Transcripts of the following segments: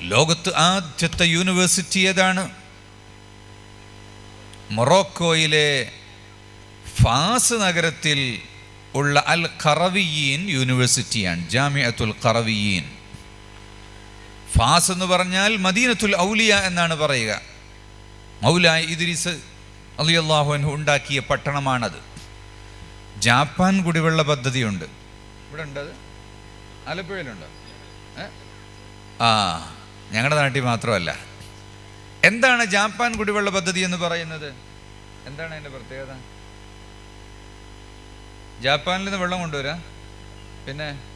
ലോകത്ത് ആദ്യത്തെ യൂണിവേഴ്സിറ്റി ഏതാണ്? മൊറോക്കോയിലെ ഫാസ് നഗരത്തിൽ ഉള്ള അൽ ഖറവിയീൻ യൂണിവേഴ്സിറ്റിയാണ് ജാമിയത്തുൽ ഖറവിയീൻ ഫാസ് എന്ന് പറഞ്ഞാൽ മദീനത്തുൽ ഔലിയ എന്നാണ് പറയുക. മൗലായ ഇദ്രീസ് അലിയല്ലാഹുൻ ഉണ്ടാക്കിയ പട്ടണമാണത്. ജാപ്പാൻ കുടിവെള്ള പദ്ധതിയുണ്ട്. ഇവിടെ ഉണ്ട് ആലപ്പുഴയിലുണ്ട്. ആലപ്പുഴയിലുണ്ടോ ആ. ഞങ്ങളുടെ നാട്ടിൽ മാത്രമല്ല. എന്താണ് ജാപ്പാൻ കുടിവെള്ള പദ്ധതി എന്ന് പറയുന്നത്? എന്താണ് അതിന്റെ പ്രത്യേകത? ജാപ്പാനിൽ നിന്ന് വെള്ളം കൊണ്ടുവരാ? പിന്നെ?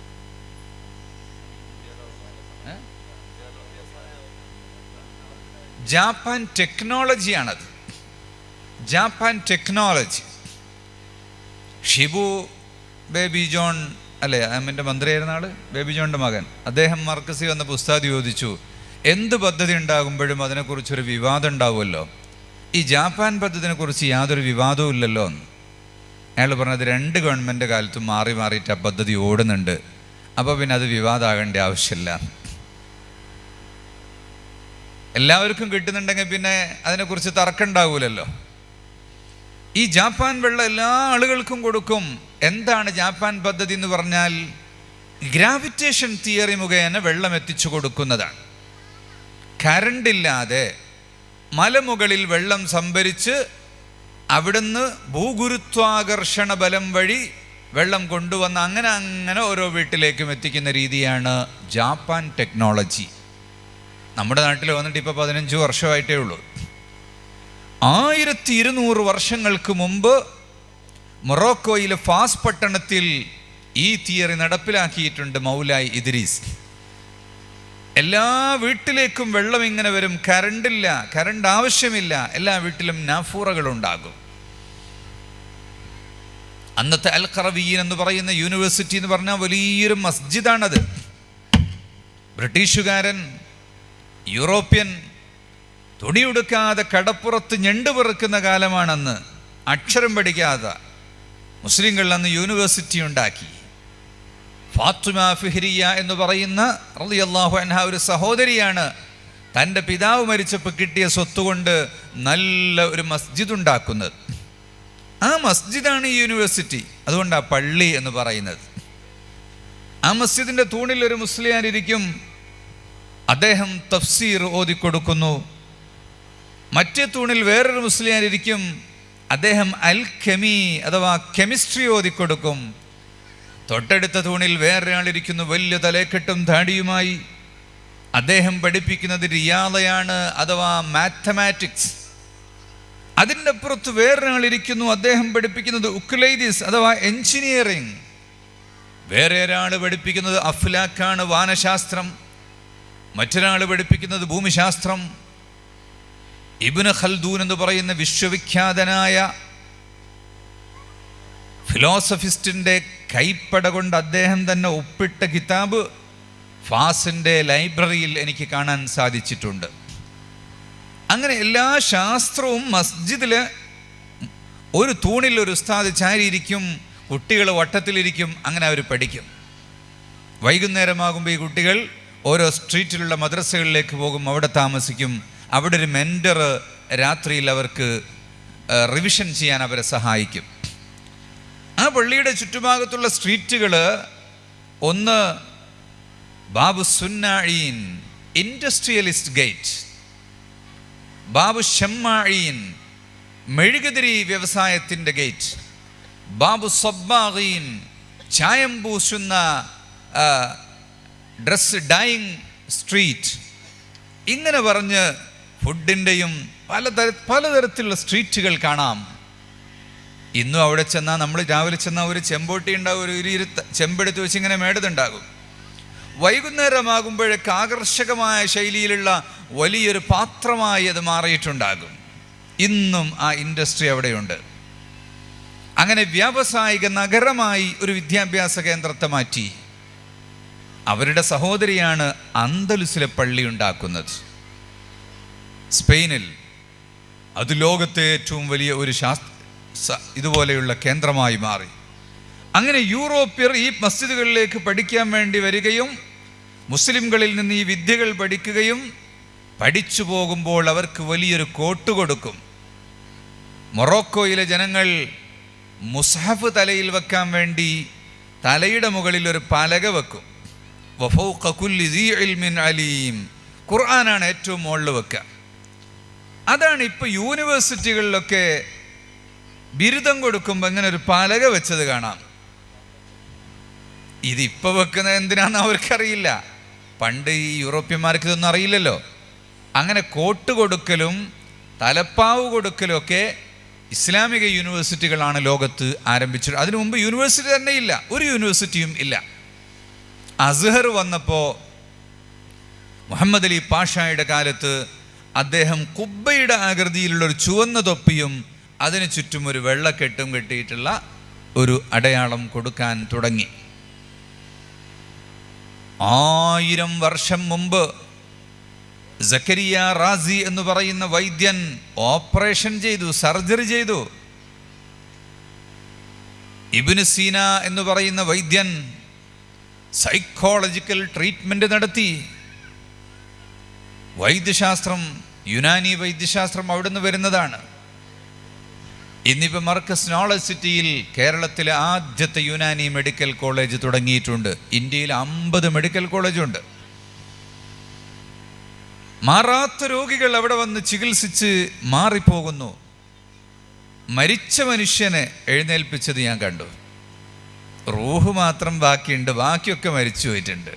Japan ടെക്നോളജിയാണത്. Japan technology. Shibu Baby John അല്ലേ എന്റെ മന്ത്രിയായിരുന്ന ആൾ? ബേബി ജോണിന്റെ മകൻ. അദ്ദേഹം മർക്കസി വന്ന പുസ്തകം ചോദിച്ചു എന്ത് പദ്ധതി ഉണ്ടാകുമ്പോഴും അതിനെക്കുറിച്ചൊരു വിവാദം ഉണ്ടാവുമല്ലോ? ഈ ജാപ്പാൻ പദ്ധതിനെക്കുറിച്ച് യാതൊരു വിവാദവും ഇല്ലല്ലോ അയാൾ പറഞ്ഞത് രണ്ട് ഗവൺമെന്റ് കാലത്തും മാറി മാറിയിട്ട് ആ പദ്ധതി ഓടുന്നുണ്ട്. അപ്പോൾ പിന്നെ അത് വിവാദമാകേണ്ട ആവശ്യമില്ല. എല്ലാവർക്കും കിട്ടുന്നുണ്ടെങ്കിൽ പിന്നെ അതിനെക്കുറിച്ച് തർക്കം ഉണ്ടാവൂലല്ലോ ഈ ജാപ്പാൻ വെള്ളം എല്ലാ ആളുകൾക്കും കൊടുക്കും. എന്താണ് ജാപ്പാൻ പദ്ധതി എന്ന് പറഞ്ഞാൽ ഗ്രാവിറ്റേഷൻ തിയറി മുഖേന വെള്ളം എത്തിച്ചു കൊടുക്കുന്നതാണ്. കറണ്ട് ഇല്ലാതെ മലമുകളിൽ വെള്ളം സംഭരിച്ച് അവിടുന്ന് ഭൂഗുരുത്വാകർഷണ ബലം വഴി വെള്ളം കൊണ്ടുവന്ന് അങ്ങനെ അങ്ങനെ ഓരോ വീട്ടിലേക്കും എത്തിക്കുന്ന രീതിയാണ് ജാപ്പാൻ ടെക്നോളജി. നമ്മുടെ നാട്ടിൽ വന്നിട്ട് ഇപ്പോൾ പതിനഞ്ച് വർഷമായിട്ടേ ഉള്ളൂ. ആയിരത്തി ഇരുന്നൂറ് വർഷങ്ങൾക്ക് മുമ്പ് മൊറോക്കോയിലെ ഫാസ് പട്ടണത്തിൽ ഈ തിയറി നടപ്പിലാക്കിയിട്ടുണ്ട് മൗലായി ഇദ്രീസ്. എല്ലാ വീട്ടിലേക്കും വെള്ളം ഇങ്ങനെ വരും. കരണ്ടില്ല കരണ്ട് ആവശ്യമില്ല. എല്ലാ വീട്ടിലും നാഫൂറകൾ ഉണ്ടാകും അന്നത്തെ അൽ ഖറവീൻ എന്ന് പറയുന്ന യൂണിവേഴ്സിറ്റി എന്ന് പറഞ്ഞാൽ വലിയൊരു മസ്ജിദാണത്. ബ്രിട്ടീഷുകാരൻ യൂറോപ്യൻ തുണിയുടുക്കാതെ കടപ്പുറത്ത് ഞണ്ട് പെറുക്കുന്ന കാലമാണെന്ന് അക്ഷരം പഠിക്കാതെ മുസ്ലിങ്ങൾ അന്ന് യൂണിവേഴ്സിറ്റി ഉണ്ടാക്കി. ഫാത്തുമ ഫിഹ്രിയ എന്ന് പറയുന്ന റളിയല്ലാഹു അൻഹ ഒരു സഹോദരിയാണ്. തന്റെ പിതാവ് മരിച്ചപ്പോൾ കിട്ടിയ സ്വത്ത് കൊണ്ട് നല്ല ഒരു മസ്ജിദ് ഉണ്ടാക്കുന്നത്. ആ മസ്ജിദാണ് ഈ യൂണിവേഴ്സിറ്റി. അതുകൊണ്ടാണ് പള്ളി എന്ന് പറയുന്നത്. ആ മസ്ജിദിന്റെ തൂണിൽ ഒരു മുസ്ലിയാനിരിക്കും അദ്ദേഹം തഫ്സീർ ഓതിക്കൊടുക്കുന്നു. മറ്റേ തൂണിൽ വേറൊരു മുസ്ലിയാനിരിക്കും അദ്ദേഹം അൽ കെമി അഥവാ കെമിസ്ട്രി ഓതിക്കൊടുക്കും. തൊട്ടടുത്ത തൂണിൽ വേറൊരാളിരിക്കുന്നു. വലിയ തലേക്കെട്ടും താടിയുമായി. അദ്ദേഹം പഠിപ്പിക്കുന്നത് റിയാലയാണ് അഥവാ മാത്തമാറ്റിക്സ്. അതിന്റെ അപ്പുറത്ത് വേറൊരാളിരിക്കുന്നു. അദ്ദേഹം പഠിപ്പിക്കുന്നത് ഉക്ലൈദിസ് അഥവാ എഞ്ചിനീയറിംഗ് വേറെ ഒരാൾ പഠിപ്പിക്കുന്നത് അഫ്ലാക്കാണ് വാനശാസ്ത്രം. മറ്റൊരാൾ പഠിപ്പിക്കുന്നത് ഭൂമിശാസ്ത്രം. ഇബിന് ഖൽദൂൻ എന്ന് പറയുന്ന വിശ്വവിഖ്യാതനായ ഫിലോസഫിസ്റ്റിന്റെ കൈപ്പട കൊണ്ട് അദ്ദേഹം തന്നെ ഒപ്പിട്ട കിതാബ് ഫാസിന്റെ ലൈബ്രറിയിൽ എനിക്ക് കാണാൻ സാധിച്ചിട്ടുണ്ട്. അങ്ങനെ എല്ലാ ശാസ്ത്രവും മസ്ജിദിൽ ഒരു തൂണിൽ ഒരു ഉസ്താദ് ചാരിയിരിക്കും കുട്ടികൾ വട്ടത്തിലിരിക്കും അങ്ങനെ അവർ പഠിക്കും. വൈകുന്നേരമാകുമ്പോൾ ഈ കുട്ടികൾ ഓരോ സ്ട്രീറ്റിലുള്ള മദ്രസകളിലേക്ക് പോകും അവിടെ താമസിക്കും. അവിടെ ഒരു മെന്റർ രാത്രിയിൽ അവർക്ക് റിവിഷൻ ചെയ്യാൻ അവരെ സഹായിക്കും. ആ പള്ളിയുടെ ചുറ്റുഭാഗത്തുള്ള സ്ട്രീറ്റുകൾ ഒന്ന് ബാബു സുന്നാഴീൻ ഇൻഡസ്ട്രിയലിസ്റ്റ് ഗേറ്റ് ബാബു ഷമ്മാഴീൻ മെഴുകുതിരി വ്യവസായത്തിന്റെ ഗേറ്റ് ബാബു സബ്ബാഗീൻ ചായം പൂശുന്ന ഡ്രസ് ഡൈയിങ് സ്ട്രീറ്റ്. ഇങ്ങനെ പറഞ്ഞ് ഫുഡിന്റെയും പലതര പലതരത്തിലുള്ള സ്ട്രീറ്റുകൾ കാണാം. ഇന്നും അവിടെ ചെന്നാൽ നമ്മൾ രാവിലെ ചെന്നാൽ ഒരു ചെമ്പോട്ടി ഉണ്ടാവും ഒരു ഇരു ചെമ്പെടുത്ത് വെച്ച് ഇങ്ങനെ മേടതുണ്ടാകും. വൈകുന്നേരമാകുമ്പോഴേക്ക് ആകർഷകമായ ശൈലിയിലുള്ള വലിയൊരു പാത്രമായി അത് മാറിയിട്ടുണ്ടാകും. ഇന്നും ആ ഇൻഡസ്ട്രി അവിടെയുണ്ട്. അങ്ങനെ വ്യാവസായിക നഗരമായി ഒരു വിദ്യാഭ്യാസ കേന്ദ്രത്തെ മാറ്റി. അവരുടെ സഹോദരിയാണ് അന്തലുസിലെ പള്ളി ഉണ്ടാക്കുന്നത്. സ്പെയിനിൽ. അത് ലോകത്തെ ഏറ്റവും വലിയ ഒരു ശാസ്ത്ര ഇതുപോലെയുള്ള കേന്ദ്രമായി മാറി. അങ്ങനെ യൂറോപ്യർ ഈ മസ്ജിദുകളിലേക്ക് പഠിക്കാൻ വേണ്ടി വരികയും മുസ്ലിംകളിൽ നിന്ന് ഈ വിദ്യകൾ പഠിക്കുകയും പഠിച്ചു പോകുമ്പോൾ അവർക്ക് വലിയൊരു കോട്ട് കൊടുക്കും. മൊറോക്കോയിലെ ജനങ്ങൾ മുസഹഫ് തലയിൽ വെക്കാൻ വേണ്ടി തലയുടെ മുകളിൽ ഒരു പലക വെക്കും. അലീം. ഖുർആനാണ് ഏറ്റവും മുകളിൽ വെക്കുക. അതാണ് ഇപ്പോൾ യൂണിവേഴ്സിറ്റികളിലൊക്കെ ബിരുദം കൊടുക്കുമ്പോൾ ഇങ്ങനെ ഒരു പലക വെച്ചത് കാണാം. ഇതിപ്പോൾ വെക്കുന്നത് എന്തിനാന്ന് അവർക്കറിയില്ല. പണ്ട് ഈ യൂറോപ്യന്മാർക്ക് ഇതൊന്നും അറിയില്ലല്ലോ. അങ്ങനെ കോട്ട് കൊടുക്കലും തലപ്പാവ് കൊടുക്കലും ഒക്കെ ഇസ്ലാമിക യൂണിവേഴ്സിറ്റികളാണ് ലോകത്ത് ആരംഭിച്ചത്. അതിനു മുമ്പ് യൂണിവേഴ്സിറ്റി തന്നെ ഇല്ല. ഒരു യൂണിവേഴ്സിറ്റിയും ഇല്ല. അസ്ഹർ വന്നപ്പോൾ മുഹമ്മദ് അലി പാഷായുടെ കാലത്ത് അദ്ദേഹം കുബ്ബയുടെ ആകൃതിയിലുള്ള ഒരു ചുവന്ന തൊപ്പിയും അതിന് ചുറ്റും ഒരു വെള്ളക്കെട്ടും കെട്ടിയിട്ടുള്ള ഒരു അടയാളം കൊടുക്കാൻ തുടങ്ങി. ആയിരം വർഷം മുമ്പ് സക്കരിയ റാസി എന്ന് പറയുന്ന വൈദ്യൻ ഓപ്പറേഷൻ ചെയ്തു സർജറി ചെയ്തു. ഇബിന് സീന എന്ന് പറയുന്ന വൈദ്യൻ സൈക്കോളജിക്കൽ ട്രീറ്റ്മെന്റ് നടത്തി. വൈദ്യശാസ്ത്രം യുനാനി വൈദ്യശാസ്ത്രം അവിടുന്ന് വരുന്നതാണ്. ഇന്നിപ്പോൾ മർക്കസ് നോളജ് സിറ്റിയിൽ കേരളത്തിലെ ആദ്യത്തെ യുനാനി മെഡിക്കൽ കോളേജ് തുടങ്ങിയിട്ടുണ്ട്. ഇന്ത്യയിൽ അമ്പത് മെഡിക്കൽ കോളേജുണ്ട്. മാറാത്ത രോഗികൾ അവിടെ വന്ന് ചികിത്സിച്ച് മാറിപ്പോകുന്നു. മരിച്ച മനുഷ്യനെ എഴുന്നേൽപ്പിച്ചത് ഞാൻ കണ്ടു. റൂഹ് മാത്രം ബാക്കിയുണ്ട് ബാക്കിയൊക്കെ മരിച്ചു പോയിട്ടുണ്ട്.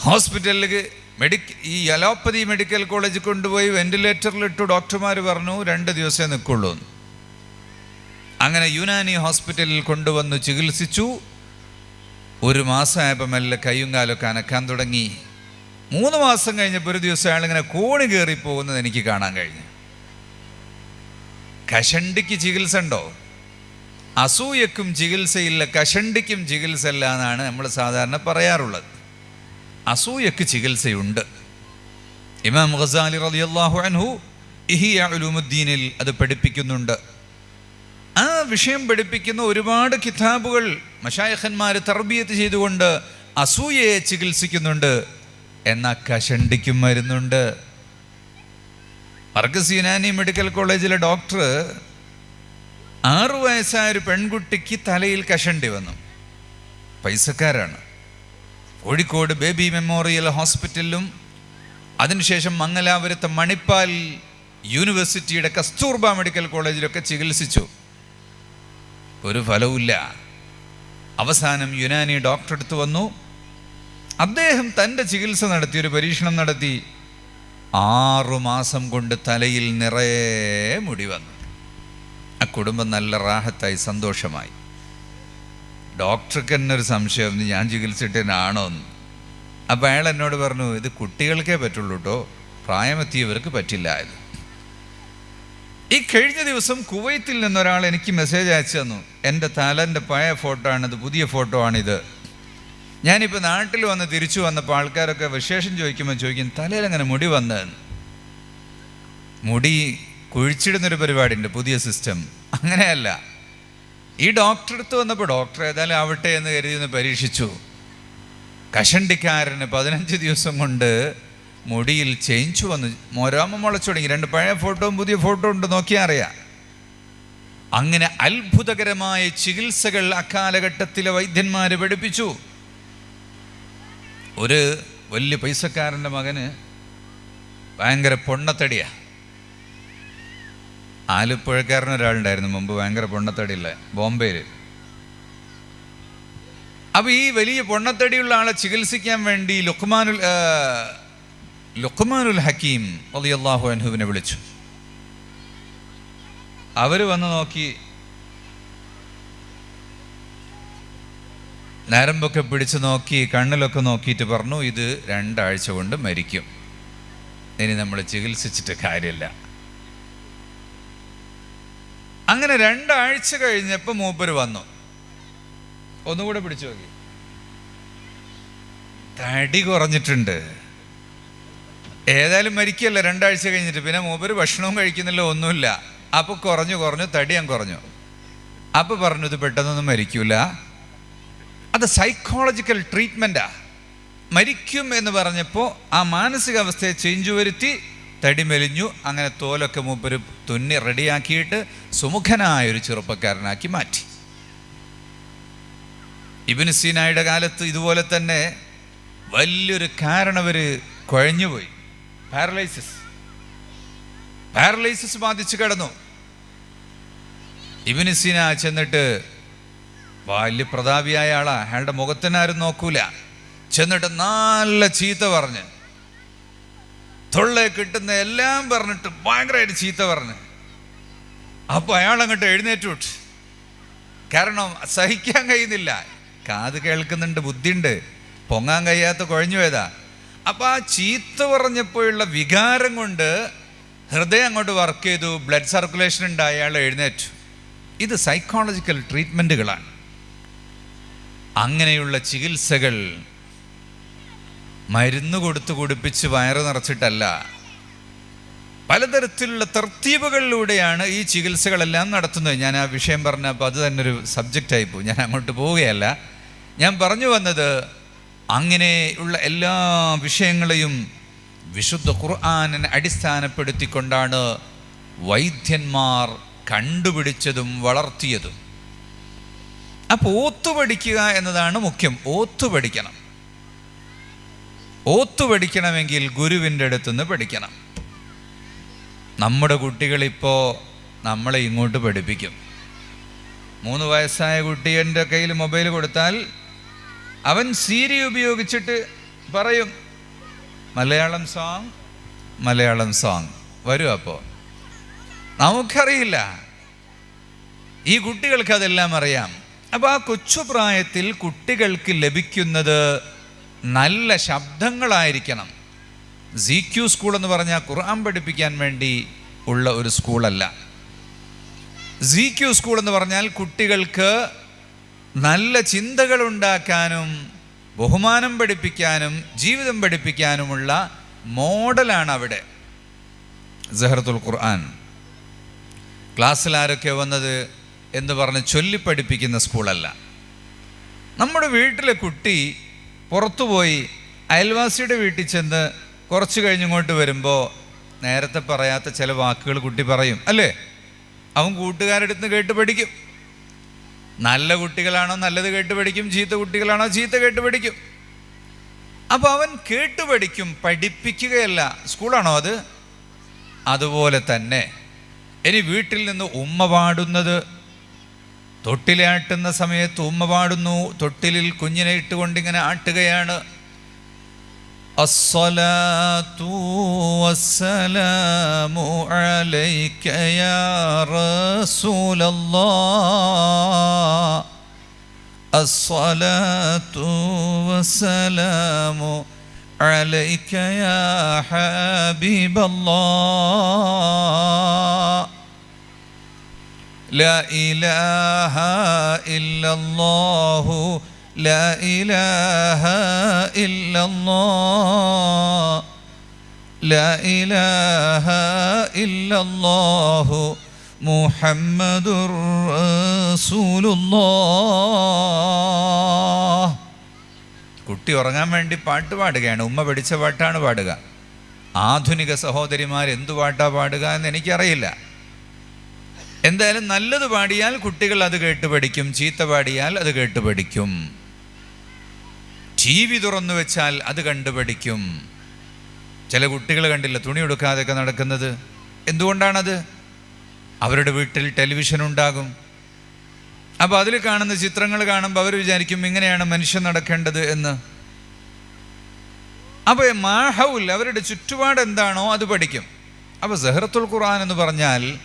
ഹോസ്പിറ്റലിൽ മെഡിക്ക ഈ അലോപ്പതി മെഡിക്കൽ കോളേജ് കൊണ്ടുപോയി വെന്റിലേറ്ററിലിട്ടു ഡോക്ടർമാർ പറഞ്ഞു രണ്ട് ദിവസമേ നിൽക്കുള്ളൂ അങ്ങനെ യുനാനി ഹോസ്പിറ്റലിൽ കൊണ്ടുവന്ന് ചികിത്സിച്ചു. ഒരു മാസമായപ്പോൾ മെല്ലെ കൈയും കാലൊക്കെ അനക്കാൻ തുടങ്ങി. മൂന്ന് മാസം കഴിഞ്ഞപ്പോൾ ഒരു ദിവസം അയാളിങ്ങനെ കോണി കയറി പോകുന്നത് എനിക്ക് കാണാൻ കഴിഞ്ഞു. കഷണ്ടിക്ക് ചികിത്സ ഉണ്ടോ? അസൂയക്കും ചികിത്സയില്ല കഷണ്ടിക്കും ചികിത്സ ഇല്ല എന്നാണ് നമ്മൾ സാധാരണ പറയാറുള്ളത്. അസൂയക്ക് ചികിത്സയുണ്ട്. ഇമാം ഖസാലി റളിയല്ലാഹു അൻഹു ഇഹിയ അത് പഠിപ്പിക്കുന്നുണ്ട്. ആ വിഷയം പഠിപ്പിക്കുന്ന ഒരുപാട് കിതാബുകൾ മഷായഖന്മാർ തർബിയത്ത് ചെയ്തുകൊണ്ട് അസൂയയെ ചികിത്സിക്കുന്നുണ്ട്. എന്നാൽ കഷണ്ടിക്കും മരുന്നുണ്ട്. മർക്കസ് യുനാനി മെഡിക്കൽ കോളേജിലെ ഡോക്ടർ ആറു വയസ്സായ ഒരു പെൺകുട്ടിക്ക് തലയിൽ കഷണ്ടി വന്നു. പൈസക്കാരാണ്. കോഴിക്കോട് ബേബി മെമ്മോറിയൽ ഹോസ്പിറ്റലിലും അതിനുശേഷം മംഗലാപുരത്തെ മണിപ്പാൽ യൂണിവേഴ്സിറ്റിയുടെ കസ്തൂർബ മെഡിക്കൽ കോളേജിലൊക്കെ ചികിത്സിച്ചു. ഒരു ഫലവുമില്ല. അവസാനം യുനാനി ഡോക്ടർ അടുത്ത് വന്നു. അദ്ദേഹം തന്റെ ചികിത്സ നടത്തി ഒരു പരീക്ഷണം നടത്തി. ആറു മാസം കൊണ്ട് തലയിൽ നിറയെ മുടി വന്നു. ആ കുടുംബം നല്ല റാഹത്തായി സന്തോഷമായി. ഡോക്ടർക്ക് തന്നെ ഒരു സംശയം ഞാൻ ചികിത്സിട്ടനാണോ എന്ന് അപ്പോൾ അയാൾ എന്നോട് പറഞ്ഞു ഇത് കുട്ടികൾക്കേ പറ്റുള്ളൂ കേട്ടോ പ്രായമെത്തിയവർക്ക് പറ്റില്ല ഇത്. ഈ കഴിഞ്ഞ ദിവസം കുവൈത്തിൽ നിന്നൊരാൾ എനിക്ക് മെസ്സേജ് അയച്ചു തന്നു എന്റെ തലന്റെ പഴയ ഫോട്ടോ ആണിത് പുതിയ ഫോട്ടോ ആണിത്. ഞാനിപ്പോൾ നാട്ടിൽ വന്ന് തിരിച്ചു വന്നപ്പോൾ ആൾക്കാരൊക്കെ വിശേഷം ചോദിക്കുമ്പോൾ ചോദിക്കും തലയിൽ അങ്ങനെ മുടി വന്നതെന്ന്? മുടി കുഴിച്ചിടുന്നൊരു പരിപാടിയുണ്ട് പുതിയ സിസ്റ്റം. അങ്ങനെയല്ല. ഈ ഡോക്ടറെ അടുത്ത് വന്നപ്പോൾ ഡോക്ടർ ഏതായാലും ആവട്ടെ എന്ന് കരുതി ഒന്ന് പരീക്ഷിച്ചു. കഷണ്ടിക്കാരന് പതിനഞ്ച് ദിവസം കൊണ്ട് മുടിയിൽ ചേഞ്ച് വന്നു. മോരാമ മുളച്ചു തുടങ്ങി. രണ്ട് പഴയ ഫോട്ടോയും പുതിയ ഫോട്ടോ ഉണ്ട് നോക്കിയാൽ അറിയാം. അങ്ങനെ അത്ഭുതകരമായ ചികിത്സകൾ അക്കാലഘട്ടത്തിലെ വൈദ്യന്മാർ പഠിപ്പിച്ചു. ഒരു വലിയ പൈസക്കാരന്റെ മകന് ഭയങ്കര പൊണ്ണത്തടിയാ. ആലപ്പുഴക്കാരൻ ഒരാളുണ്ടായിരുന്നു മുമ്പ് ഭയങ്കര പൊണ്ണത്തടിയുള്ള ബോംബെയിൽ അപ്പോൾ ഈ വലിയ പൊണ്ണത്തടിയുള്ള ആളെ ചികിത്സിക്കാൻ വേണ്ടി ലുക്മാനുൽ ലുക്മാനുൽ ഹക്കീം അള്ളാഹു അൻഹുവിനെ വിളിച്ചു. അവർ വന്ന് നോക്കി നരമ്പൊക്കെ പിടിച്ച് നോക്കി കണ്ണിലൊക്കെ നോക്കിയിട്ട് പറഞ്ഞു ഇത് രണ്ടാഴ്ച കൊണ്ട് മരിക്കും. ഇനി നമ്മൾ ചികിത്സിച്ചിട്ട് കാര്യമില്ല. അങ്ങനെ രണ്ടാഴ്ച കഴിഞ്ഞപ്പോൾ മൂപ്പര് വന്നു. ഒന്നുകൂടെ പിടിച്ചു നോക്കി. തടി കുറഞ്ഞിട്ടുണ്ട്. ഏതായാലും മരിക്കല്ല രണ്ടാഴ്ച കഴിഞ്ഞിട്ട്. പിന്നെ മൂപ്പര് ഭക്ഷണവും കഴിക്കുന്നില്ല ഒന്നുമില്ല. അപ്പൊ കുറഞ്ഞു കുറഞ്ഞു തടി ഞാൻ കുറഞ്ഞു. അപ്പൊ പറഞ്ഞു ഇത് പെട്ടെന്നൊന്നും മരിക്കൂല. അത് സൈക്കോളജിക്കൽ ട്രീറ്റ്മെന്റാ മരിക്കും എന്ന് പറഞ്ഞപ്പോൾ ആ മാനസികാവസ്ഥയെ ചേഞ്ച് വരുത്തി തടി മെലിഞ്ഞു അങ്ങനെ തോലൊക്കെ മൂപ്പര് തുന്നി റെഡിയാക്കിയിട്ട് സുമുഖനായ ഒരു ചെറുപ്പക്കാരനാക്കി മാറ്റി. ഇബിന് സീനായുടെ കാലത്ത് ഇതുപോലെ തന്നെ വലിയൊരു കാരണവർ കുഴഞ്ഞുപോയി. പാരലൈസിസ്. പാരലൈസിസ് ബാധിച്ച് കിടന്നു. ഇബിന് സീന ചെന്നിട്ട് വലിയ പ്രതാപിയായ ആളാ അയാളുടെ മുഖത്തിനാരും നോക്കൂല. ചെന്നിട്ട് നല്ല ചീത്ത പറഞ്ഞ് തൊള്ളെ കിട്ടുന്ന എല്ലാം പറഞ്ഞിട്ട് ഭയങ്കരമായിട്ട് ചീത്ത പറഞ്ഞ്. അപ്പോൾ അയാൾ അങ്ങോട്ട് എഴുന്നേറ്റ് വിട്ടു. കാരണം സഹിക്കാൻ കഴിയുന്നില്ല. കാത് കേൾക്കുന്നുണ്ട് ബുദ്ധിയുണ്ട്. പൊങ്ങാൻ കഴിയാത്ത കുഴഞ്ഞു പോയതാ. അപ്പൊ ആ ചീത്ത പറഞ്ഞപ്പോഴുള്ള വികാരം കൊണ്ട് ഹൃദയം അങ്ങോട്ട് വർക്ക് ചെയ്തു. ബ്ലഡ് സർക്കുലേഷൻ ഉണ്ടായി അയാൾ എഴുന്നേറ്റു. ഇത് സൈക്കോളജിക്കൽ ട്രീറ്റ്മെന്റുകളാണ് അങ്ങനെയുള്ള ചികിത്സകൾ മരുന്ന് കൊടുത്ത് കുടിപ്പിച്ച് വയറ് നിറച്ചിട്ടല്ല. പലതരത്തിലുള്ള തർത്തീപുകളിലൂടെയാണ് ഈ ചികിത്സകളെല്ലാം നടത്തുന്നത്. ഞാൻ ആ വിഷയം പറഞ്ഞപ്പോൾ അത് തന്നെ ഒരു സബ്ജക്റ്റായി പോകും ഞാൻ അങ്ങോട്ട് പോവുകയല്ല. ഞാൻ പറഞ്ഞു വന്നത് അങ്ങനെയുള്ള എല്ലാ വിഷയങ്ങളെയും വിശുദ്ധ ഖുർആാനിനെ അടിസ്ഥാനപ്പെടുത്തിക്കൊണ്ടാണ് വൈദ്യന്മാർ കണ്ടുപിടിച്ചതും വളർത്തിയതും. അപ്പോൾ ഓത്തു പഠിക്കുക എന്നതാണ് മുഖ്യം. ഓത്തു പഠിക്കണം. ഓത്തു പഠിക്കണമെങ്കിൽ ഗുരുവിന്റെ അടുത്തുനിന്ന് പഠിക്കണം. നമ്മുടെ കുട്ടികളിപ്പോൾ നമ്മളെ ഇങ്ങോട്ട് പഠിപ്പിക്കും. മൂന്ന് വയസ്സായ കുട്ടിയന്റെ കയ്യിൽ മൊബൈൽ കൊടുത്താൽ അവൻ സീരി ഉപയോഗിച്ചിട്ട് പറയും മലയാളം സോങ് മലയാളം സോങ് വരും അപ്പോൾ നമുക്കറിയില്ല. ഈ കുട്ടികൾക്ക് അതെല്ലാം അറിയാം. അപ്പോൾ ആ കൊച്ചുപ്രായത്തിൽ കുട്ടികൾക്ക് ലഭിക്കുന്നത് നല്ല ശബ്ദങ്ങളായിരിക്കണം. സി ക്യു സ്കൂൾ എന്ന് പറഞ്ഞാൽ ഖുർആൻ പഠിപ്പിക്കാൻ വേണ്ടി ഉള്ള ഒരു സ്കൂളല്ല സി ക്യു സ്കൂൾ എന്ന് പറഞ്ഞാൽ കുട്ടികൾക്ക് നല്ല ചിന്തകൾ ഉണ്ടാക്കാനും ബഹുമാനം പഠിപ്പിക്കാനും ജീവിതം പഠിപ്പിക്കാനുമുള്ള മോഡലാണ് അവിടെ. ജഹറത്തുൽ ഖുർആൻ. ക്ലാസ്സിൽ ആരൊക്കെ വന്നത് എന്ന് പറഞ്ഞ് ചൊല്ലിപ്പഠിപ്പിക്കുന്ന സ്കൂളല്ല നമ്മുടെ വീട്ടിലെ കുട്ടി പുറത്തുപോയി അയൽവാസിയുടെ വീട്ടിൽ ചെന്ന് കുറച്ച് കഴിഞ്ഞിങ്ങോട്ട് വരുമ്പോൾ നേരത്തെ പറയാത്ത ചില വാക്കുകൾ കുട്ടി പറയും അല്ലേ? അവൻ കൂട്ടുകാരുടെ അടുത്ത് കേട്ട് പഠിക്കും. നല്ല കുട്ടികളാണോ നല്ലത് കേട്ട് പഠിക്കും ചീത്ത കുട്ടികളാണോ ചീത്ത കേട്ട് പഠിക്കും? അപ്പോൾ അവൻ കേട്ട് പഠിക്കും പഠിപ്പിക്കുകയല്ല. സ്കൂളാണോ അത്? അതുപോലെ തന്നെ. ഇനി വീട്ടിൽ നിന്ന് ഉമ്മ പാടുന്നത് തൊട്ടിലാട്ടുന്ന സമയത്ത് ഉമ്മ പാടുന്നു. തൊട്ടിലിൽ കുഞ്ഞിനെ ഇട്ടുകൊണ്ട് ഇങ്ങനെ ആട്ടുകയാണ്. അസ്സലാത്തു വസ്സലാമു അലൈക യാ റസൂലല്ലാഹ് അസ്സലാത്തു വസ്സലാമു അലൈക യാ ഹബീബല്ലാഹ് لا إله إلا الله لا إله إلا الله لا إله إلا الله محمد رسول الله കുട്ടി ഉറങ്ങാൻ വേണ്ടി പാട്ട് പാടുകയാണ് ഉമ്മ പഠിച്ച പാട്ടാണ് പാടുക ആധുനിക സഹോദരിമാർ എന്തു പാട്ടാ പാടുക എന്ന് എനിക്കറിയില്ല എന്തായാലും നല്ലത് പാടിയാൽ കുട്ടികൾ അത് കേട്ട് പഠിക്കും ചീത്ത പാടിയാൽ അത് കേട്ട് പഠിക്കും. ടി വി തുറന്നു വെച്ചാൽ അത് കണ്ടു പഠിക്കും. ചില കുട്ടികൾ കണ്ടില്ല തുണി എടുക്കാതെയൊക്കെ നടക്കുന്നത്? എന്തുകൊണ്ടാണത്? അവരുടെ വീട്ടിൽ ടെലിവിഷൻ ഉണ്ടാകും. അപ്പോൾ അതിൽ കാണുന്ന ചിത്രങ്ങൾ കാണുമ്പോൾ അവർ വിചാരിക്കും ഇങ്ങനെയാണ് മനുഷ്യൻ നടക്കേണ്ടത് എന്ന്. അപ്പോൾ മാഹൗൽ അവരുടെ ചുറ്റുപാട് എന്താണോ അത് പഠിക്കും. അപ്പോൾ സെഹ്റത്തുൽ ഖുർആൻ എന്ന് പറഞ്ഞാൽ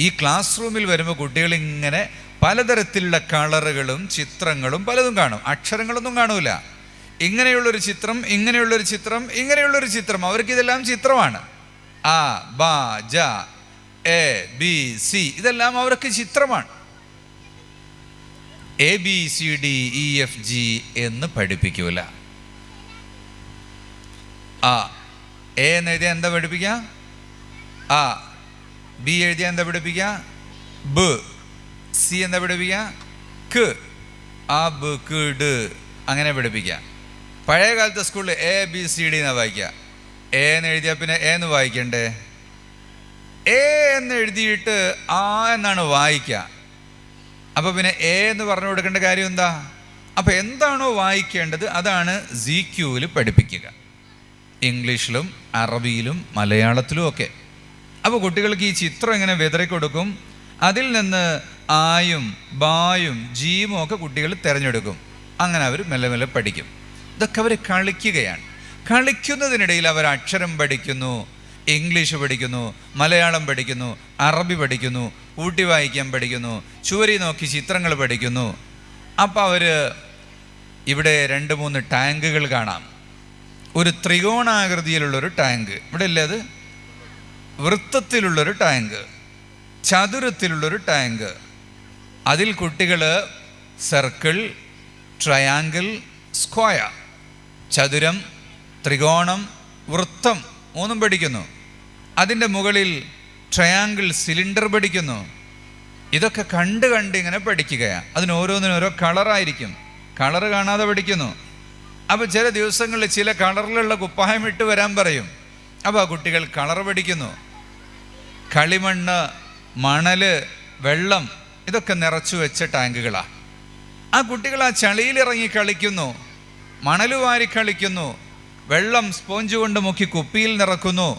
ഈ ക്ലാസ് റൂമിൽ വരുമ്പോൾ കുട്ടികൾ ഇങ്ങനെ പലതരത്തിലുള്ള കളറുകളും ചിത്രങ്ങളും പലതും കാണും. അക്ഷരങ്ങളൊന്നും കാണൂല. ഇങ്ങനെയുള്ളൊരു ചിത്രം ഇങ്ങനെയുള്ളൊരു ചിത്രം ഇങ്ങനെയുള്ളൊരു ചിത്രം. അവർക്ക് ഇതെല്ലാം ചിത്രമാണ്. ആ ബാ ജ എ ബി സി ഇതെല്ലാം അവർക്ക് ചിത്രമാണ്. A B C D E F G എന്ന് പഠിപ്പിക്കൂല. ആ എ എന്ന് എഴുതിയാൽ എന്താ പഠിപ്പിക്കുക ആ ബി എഴുതിയാൽ എന്താ പഠിപ്പിക്കുക? ബ്. സി എന്താ പഠിപ്പിക്കുക? ക്ക്. ആ ബ് ക് അങ്ങനെ പഠിപ്പിക്കുക. പഴയ കാലത്തെ സ്കൂളിൽ എ ബി സി ഡി എന്നാണ് വായിക്കുക. എ എന്ന് എഴുതിയാൽ പിന്നെ എ എന്ന് വായിക്കണ്ടേ? എ എന്ന് എഴുതിയിട്ട് ആ എന്നാണ് വായിക്കുക. അപ്പോൾ പിന്നെ എ എന്ന് പറഞ്ഞു കൊടുക്കേണ്ട കാര്യം എന്താ? അപ്പോൾ എന്താണോ വായിക്കേണ്ടത് അതാണ് സി ക്യൂവിൽ പഠിപ്പിക്കുക. ഇംഗ്ലീഷിലും അറബിയിലും മലയാളത്തിലും ഒക്കെ. അപ്പോൾ കുട്ടികൾക്ക് ഈ ചിത്രം ഇങ്ങനെ വിതറി കൊടുക്കും അതിൽ നിന്ന് ആയും ബായും ജീവും ഒക്കെ കുട്ടികൾ തിരഞ്ഞെടുക്കും. അങ്ങനെ അവർ മെല്ലെ മെല്ലെ പഠിക്കും. ഇതൊക്കെ അവർ കളിക്കുകയാണ്. കളിക്കുന്നതിനിടയിൽ അവർ അക്ഷരം പഠിക്കുന്നു ഇംഗ്ലീഷ് പഠിക്കുന്നു മലയാളം പഠിക്കുന്നു അറബി പഠിക്കുന്നു ഊട്ടി വായിക്കാൻ പഠിക്കുന്നു ചുവരി നോക്കി ചിത്രങ്ങൾ പഠിക്കുന്നു. അപ്പോൾ അവർ ഇവിടെ രണ്ട് മൂന്ന് ടാങ്കുകൾ കാണാം. ഒരു ത്രികോണാകൃതിയിലുള്ളൊരു ടാങ്ക്. ഇവിടെ അല്ലേ അത്? വൃത്തത്തിലുള്ളൊരു ടാങ്ക് ചതുരത്തിലുള്ളൊരു ടാങ്ക്. അതിൽ കുട്ടികൾ സർക്കിൾ ട്രയാങ്കിൾ സ്ക്വയർ ചതുരം ത്രികോണം വൃത്തം മൂന്നും പഠിക്കുന്നു. അതിന്റെ മുകളിൽ ട്രയാങ്കിൾ സിലിണ്ടർ പഠിക്കുന്നു. ഇതൊക്കെ കണ്ട് കണ്ട് ഇങ്ങനെ പഠിക്കുകയാണ് അതിന് ഓരോന്നിനും ഓരോ കളറായിരിക്കും. കളർ കാണാതെ പഠിക്കുന്നു. അപ്പോൾ ചില ദിവസങ്ങളിൽ ചില കളറിലുള്ള കുപ്പായം ഇട്ട് വരാൻ പറയും. അപ്പോൾ ആ കുട്ടികൾ കളർ പഠിക്കുന്നു. കളിമണ്ണ് മണൽ വെള്ളം ഇതൊക്കെ നിറച്ചു വെച്ച ടാങ്കുകളാണ് ആ കുട്ടികൾ ആ ചളിയിലിറങ്ങി കളിക്കുന്നു മണൽ വാരി കളിക്കുന്നു വെള്ളം സ്പോഞ്ച് കൊണ്ട് മുക്കി കുപ്പിയിൽ നിറക്കുന്നു.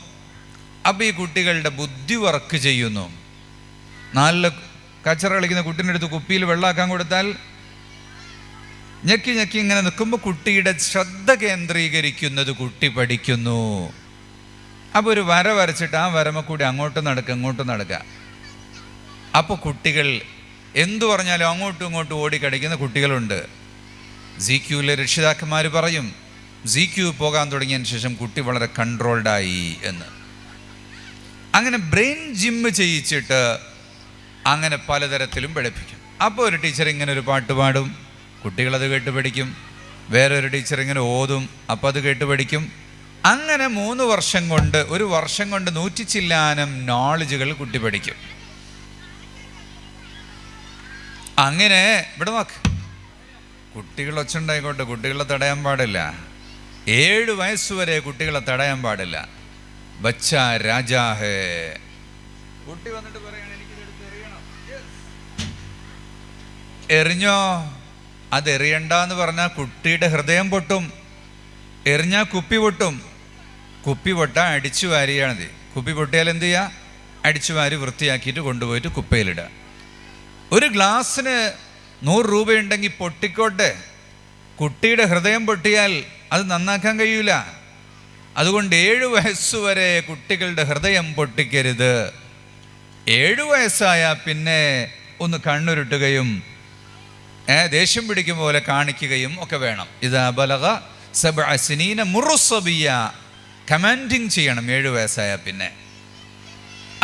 അപ്പോൾ ഈ കുട്ടികളുടെ ബുദ്ധി വർക്ക് ചെയ്യുന്നു. നല്ല കച്ചറ കളിക്കുന്ന കുട്ടീന്റെ അടുത്ത് കുപ്പിയിൽ വെള്ളമാക്കാൻ കൊടുത്താൽ ഞെക്കി ഞെക്കി ഇങ്ങനെ നിൽക്കുമ്പോൾ കുട്ടിയുടെ ശ്രദ്ധ കേന്ദ്രീകരിക്കുന്നത് കുട്ടി പഠിക്കുന്നു. അപ്പോൾ ഒരു വര വരച്ചിട്ട് ആ വരമ കൂടി അങ്ങോട്ടും നടക്കുക ഇങ്ങോട്ടും നടക്കുക അപ്പോൾ കുട്ടികൾ എന്തു പറഞ്ഞാലും അങ്ങോട്ടും ഇങ്ങോട്ടും ഓടിക്കടിക്കുന്ന കുട്ടികളുണ്ട്. ജി ക്യൂവിലെ രക്ഷിതാക്കന്മാർ പറയും ജി ക്യൂ പോകാൻ തുടങ്ങിയതിന് ശേഷം കുട്ടി വളരെ കൺട്രോൾഡായി എന്ന്. അങ്ങനെ ബ്രെയിൻ ജിമ്മ് ചെയ്യിച്ചിട്ട് അങ്ങനെ പലതരത്തിലും പഠിപ്പിക്കും. അപ്പോൾ ഒരു ടീച്ചർ ഇങ്ങനെ ഒരു പാട്ട് പാടും കുട്ടികളത് കേട്ട് പഠിക്കും. വേറൊരു ടീച്ചർ ഇങ്ങനെ ഓതും അപ്പോൾ അത് കേട്ട് പഠിക്കും. അങ്ങനെ മൂന്ന് വർഷം കൊണ്ട് ഒരു വർഷം കൊണ്ട് നൂറ്റി ചില്ലാനം നോളജുകൾ കുട്ടി പഠിക്കും അങ്ങനെ ഇവിടെ നോക്ക് കുട്ടികൾ ഒച്ചുണ്ടായിക്കോട്ടെ കുട്ടികളെ തടയാൻ പാടില്ല. ഏഴ് വയസ്സുവരെ കുട്ടികളെ തടയാൻ പാടില്ല. ബച്ച രാജാഹേ കുട്ടി വന്നിട്ട് പറയാണ് എനിക്ക് എറിഞ്ഞോ? അത് എറിയണ്ടെന്ന് പറഞ്ഞാൽ കുട്ടിയുടെ ഹൃദയം പൊട്ടും. എറിഞ്ഞാൽ കുപ്പി പൊട്ടും. കുപ്പി പൊട്ടാൻ അടിച്ചു വാരിയാണത്. കുപ്പി പൊട്ടിയാൽ എന്ത് ചെയ്യുക അടിച്ചു വാരി വൃത്തിയാക്കിയിട്ട് കൊണ്ടുപോയിട്ട് കുപ്പയിലിടുക. ഒരു ഗ്ലാസ്സിന് നൂറ് രൂപയുണ്ടെങ്കിൽ പൊട്ടിക്കോട്ടെ. കുട്ടിയുടെ ഹൃദയം പൊട്ടിയാൽ അത് നന്നാക്കാൻ കഴിയൂല. അതുകൊണ്ട് ഏഴു വയസ്സുവരെ കുട്ടികളുടെ ഹൃദയം പൊട്ടിക്കരുത്. ഏഴു വയസ്സായാൽ പിന്നെ ഒന്ന് കണ്ണുരുട്ടുകയും ദേഷ്യം പിടിക്കും പോലെ കാണിക്കുകയും ഒക്കെ വേണം. ഇത് ബലക അസിനീന മുറുസബിയ കമാൻഡിങ് ചെയ്യണം ഏഴു വയസ്സായ പിന്നെ.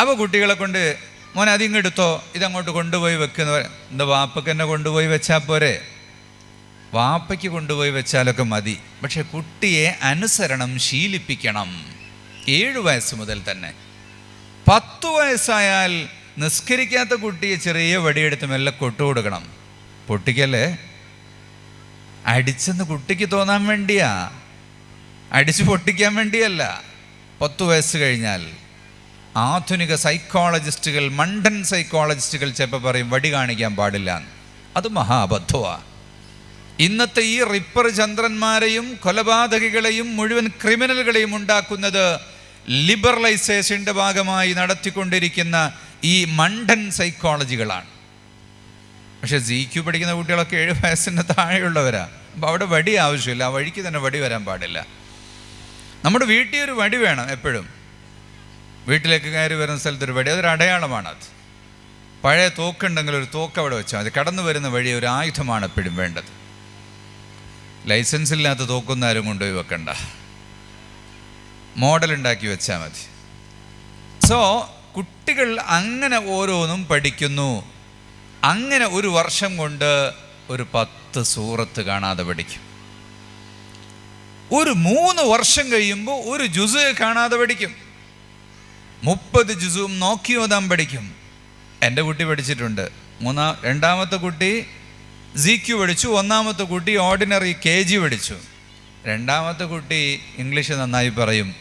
അപ്പോൾ കുട്ടികളെ കൊണ്ട് മോൻ അതിങ്ങ് എടുത്തോ. ഇതങ്ങോട്ട് കൊണ്ടുപോയി വെക്കുന്ന എന്താ വാപ്പക്ക് തന്നെ കൊണ്ടുപോയി വെച്ചാൽ പോരെ? വാപ്പയ്ക്ക് കൊണ്ടുപോയി വെച്ചാലൊക്കെ മതി. പക്ഷെ കുട്ടിയെ അനുസരണം ശീലിപ്പിക്കണം. ഏഴു വയസ്സ് മുതൽ തന്നെ. പത്തു വയസ്സായാൽ നിസ്കരിക്കാത്ത കുട്ടിയെ ചെറിയ വടിയെടുത്ത് മെല്ലെ കൊട്ടുകൊടുക്കണം പൊട്ടിക്കല്ലേ? അടിച്ചെന്ന് കുട്ടിക്ക് തോന്നാൻ വേണ്ടിയാ. അടിച്ചു പൊട്ടിക്കാൻ വേണ്ടിയല്ല. പത്തു വയസ്സ് കഴിഞ്ഞാൽ ആധുനിക സൈക്കോളജിസ്റ്റുകൾ മണ്ടൻ സൈക്കോളജിസ്റ്റുകൾ ചിലപ്പോൾ പറയും വടി കാണിക്കാൻ പാടില്ല അത് മഹാബദ്ധമാണ് ഇന്നത്തെ ഈ റിപ്പർ ചന്ദ്രന്മാരെയും കൊലപാതകികളെയും മുഴുവൻ ക്രിമിനലുകളെയും ഉണ്ടാക്കുന്നത് ലിബറലൈസേഷന്റെ ഭാഗമായി നടത്തിക്കൊണ്ടിരിക്കുന്ന ഈ മണ്ടൻ സൈക്കോളജികളാണ്. പക്ഷെ ജി ക്യു പഠിക്കുന്ന കുട്ടികളൊക്കെ ഏഴ് വയസ്സിന് താഴെയുള്ളവരാണ് അപ്പോൾ അവിടെ വടി ആവശ്യമില്ല. ആ വഴിക്ക് തന്നെ വടി വരാൻ പാടില്ല. നമ്മുടെ വീട്ടിൽ ഒരു വടി വേണം എപ്പോഴും. വീട്ടിലേക്ക് കയറി വരുന്ന സ്ഥലത്തൊരു വടി അതൊരു അടയാളമാണ് അത്. പഴയ തോക്കുണ്ടെങ്കിൽ ഒരു തോക്ക് അവിടെ വെച്ചാൽ അത് കടന്നു വരുന്ന വഴി ഒരു ആയുധമാണ് എപ്പോഴും വേണ്ടത്. ലൈസൻസ് ഇല്ലാത്ത തോക്കൊന്നും ആരും കൊണ്ടുപോയി വെക്കണ്ട. മോഡൽ ഉണ്ടാക്കി വെച്ചാൽ മതി. സോ കുട്ടികൾ അങ്ങനെ ഓരോന്നും പഠിക്കുന്നു. അങ്ങനെ ഒരു വർഷം കൊണ്ട് ഒരു പത്ത് സൂറത്ത് കാണാതെ പഠിക്കും. ഒരു മൂന്ന് വർഷം കഴിയുമ്പോൾ ഒരു ജുസ് കാണാതെ പഠിക്കും. മുപ്പത് ജുസും നോക്കി ഓതാൻ പഠിക്കും. എന്റെ കുട്ടി പഠിച്ചിട്ടുണ്ട്. മൂന്നാ രണ്ടാമത്തെ കുട്ടി സി ക്യു പഠിച്ചു. ഒന്നാമത്തെ കുട്ടി ഓർഡിനറി കെ ജി പഠിച്ചു. രണ്ടാമത്തെ കുട്ടി ഇംഗ്ലീഷ് നന്നായി പറയും.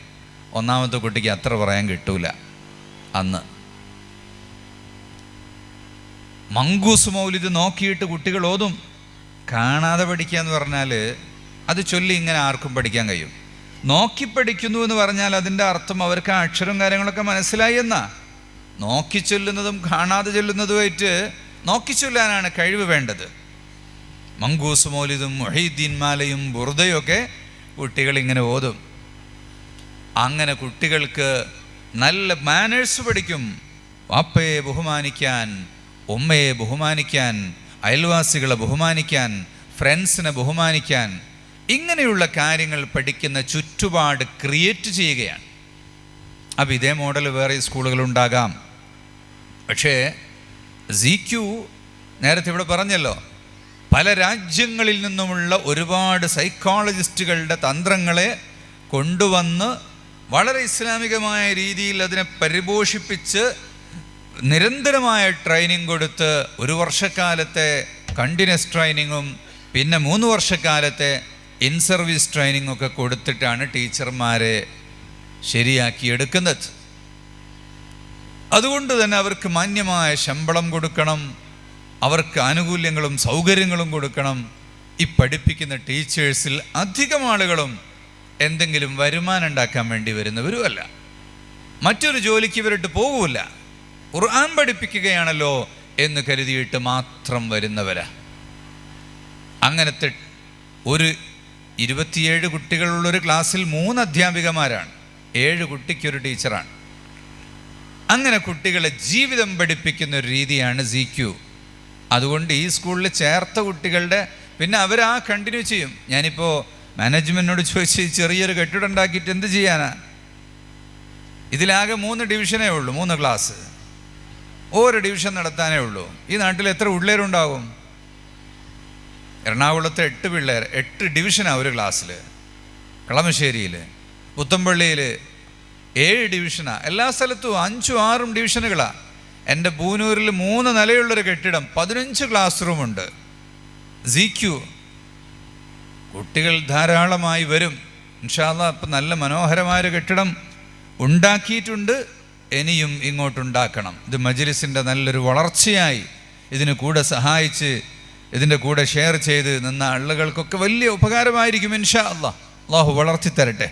ഒന്നാമത്തെ കുട്ടിക്ക് അത്ര പറയാൻ കിട്ടൂല. അന്ന്. മങ്കൂസ് മൗലിത് നോക്കിയിട്ട് കുട്ടികൾ ഓതും. കാണാതെ പഠിക്കുക എന്ന് പറഞ്ഞാൽ അത് ചൊല്ലി ഇങ്ങനെ ആർക്കും പഠിക്കാൻ കഴിയും. നോക്കി പഠിക്കുന്നു എന്ന് പറഞ്ഞാൽ അതിന്റെ അർത്ഥം അവർക്ക് അക്ഷരം കാര്യങ്ങളൊക്കെ മനസ്സിലായി എന്നാ. നോക്കി ചൊല്ലുന്നതും കാണാതെ ചൊല്ലുന്നതുമായിട്ട് നോക്കി ചൊല്ലാനാണ് കഴിവ് വേണ്ടത്. മങ്കൂസ് മൗലിദും മൊഹീദ്ദീൻ മാലയും ബുറുദയും ഒക്കെ കുട്ടികൾ ഇങ്ങനെ ഓതും. അങ്ങനെ കുട്ടികൾക്ക് നല്ല മാനേഴ്സ് പഠിക്കും. വാപ്പയെ ബഹുമാനിക്കാൻ ഉമ്മയെ ബഹുമാനിക്കാൻ അയൽവാസികളെ ബഹുമാനിക്കാൻ ഫ്രണ്ട്സിനെ ബഹുമാനിക്കാൻ ഇങ്ങനെയുള്ള കാര്യങ്ങൾ പഠിക്കുന്ന ചുറ്റുപാട് ക്രിയേറ്റ് ചെയ്യുകയാണ്. അപ്പോൾ ഇതേ മോഡൽ വേറെ സ്കൂളുകളുണ്ടാകാം പക്ഷേ സി ക്യു നേരത്തെ ഇവിടെ പറഞ്ഞല്ലോ പല രാജ്യങ്ങളിൽ നിന്നുമുള്ള ഒരുപാട് സൈക്കോളജിസ്റ്റുകളുടെ തന്ത്രങ്ങളെ കൊണ്ടുവന്ന് വളരെ ഇസ്ലാമികമായ രീതിയിൽ അതിനെ പരിപോഷിപ്പിച്ച് നിരന്തരമായ ട്രെയിനിങ് കൊടുത്ത് ഒരു വർഷക്കാലത്തെ കണ്ടിന്യൂസ് ട്രെയിനിങ്ങും പിന്നെ മൂന്ന് വർഷക്കാലത്തെ ഇൻ സർവീസ് ട്രെയിനിങ് ഒക്കെ കൊടുത്തിട്ടാണ് ടീച്ചർമാരെ ശരിയാക്കി എടുക്കുന്നത്. അതുകൊണ്ട് തന്നെ അവർക്ക് മാന്യമായ ശമ്പളം കൊടുക്കണം അവർക്ക് ആനുകൂല്യങ്ങളും സൗകര്യങ്ങളും കൊടുക്കണം. ഈ പഠിപ്പിക്കുന്ന ടീച്ചേഴ്സിൽ അധികം ആളുകളും എന്തെങ്കിലും വരുമാനം ഉണ്ടാക്കാൻ വേണ്ടി വരുന്നവരുമല്ല. മറ്റൊരു ജോലിക്ക് ഇവരിട്ട് പോകൂല. ഖുർആൻ പഠിപ്പിക്കുകയാണല്ലോ എന്ന് കരുതിയിട്ട് മാത്രം വരുന്നവരാ. അങ്ങനത്തെ ഒരു ഇരുപത്തിയേഴ് കുട്ടികളുള്ളൊരു ക്ലാസ്സിൽ മൂന്ന് അധ്യാപികമാരാണ് ഏഴ് കുട്ടിക്കൊരു ടീച്ചറാണ്. അങ്ങനെ കുട്ടികളെ ജീവിതം പഠിപ്പിക്കുന്ന ഒരു രീതിയാണ് സി ക്യു അതുകൊണ്ട് ഈ സ്കൂളിൽ ചേർത്ത കുട്ടികളുടെ പിന്നെ അവർ ആ കണ്ടിന്യൂ ചെയ്യും. ഞാനിപ്പോൾ മാനേജ്മെന്റിനോട് ചോദിച്ച് ചെറിയൊരു കെട്ടിടം ഉണ്ടാക്കിയിട്ട് എന്ത് ചെയ്യാനാ? ഇതിലാകെ മൂന്ന് ഡിവിഷനേ ഉള്ളൂ മൂന്ന് ക്ലാസ്. ഓരോ ഡിവിഷൻ നടത്താനേ ഉള്ളൂ. ഈ നാട്ടിൽ എത്ര പിള്ളേരുണ്ടാകും എറണാകുളത്ത് എട്ട് പിള്ളേർ എട്ട് ഡിവിഷനാണ് ഒരു ക്ലാസ്സിൽ കളമശ്ശേരിയിൽ പുത്തമ്പള്ളിയിൽ ഏഴ് ഡിവിഷനാണ് എല്ലാ സ്ഥലത്തും അഞ്ചും ആറും ഡിവിഷനുകളാണ് എന്റെ പൂനൂരിൽ മൂന്ന് നിലയുള്ളൊരു കെട്ടിടം പതിനഞ്ച് ക്ലാസ് റൂമുണ്ട് സി ക്യു കുട്ടികൾ ധാരാളമായി വരും. ഇൻഷാല്ല ഇപ്പം നല്ല മനോഹരമായൊരു കെട്ടിടം ഉണ്ടാക്കിയിട്ടുണ്ട്. ഇനിയും ഇങ്ങോട്ടുണ്ടാക്കണം. ഇത് മജ്ലിസിന്റെ നല്ലൊരു വളർച്ചയായി ഇതിന് കൂടെ സഹായിച്ച് ഇതിന്റെ കൂടെ ഷെയർ ചെയ്ത് നിന്ന ആളുകൾക്കൊക്കെ വലിയ ഉപകാരമായിരിക്കും ഇൻഷാ അള്ളാഹ് അള്ളാഹു വളർത്തി തരട്ടെ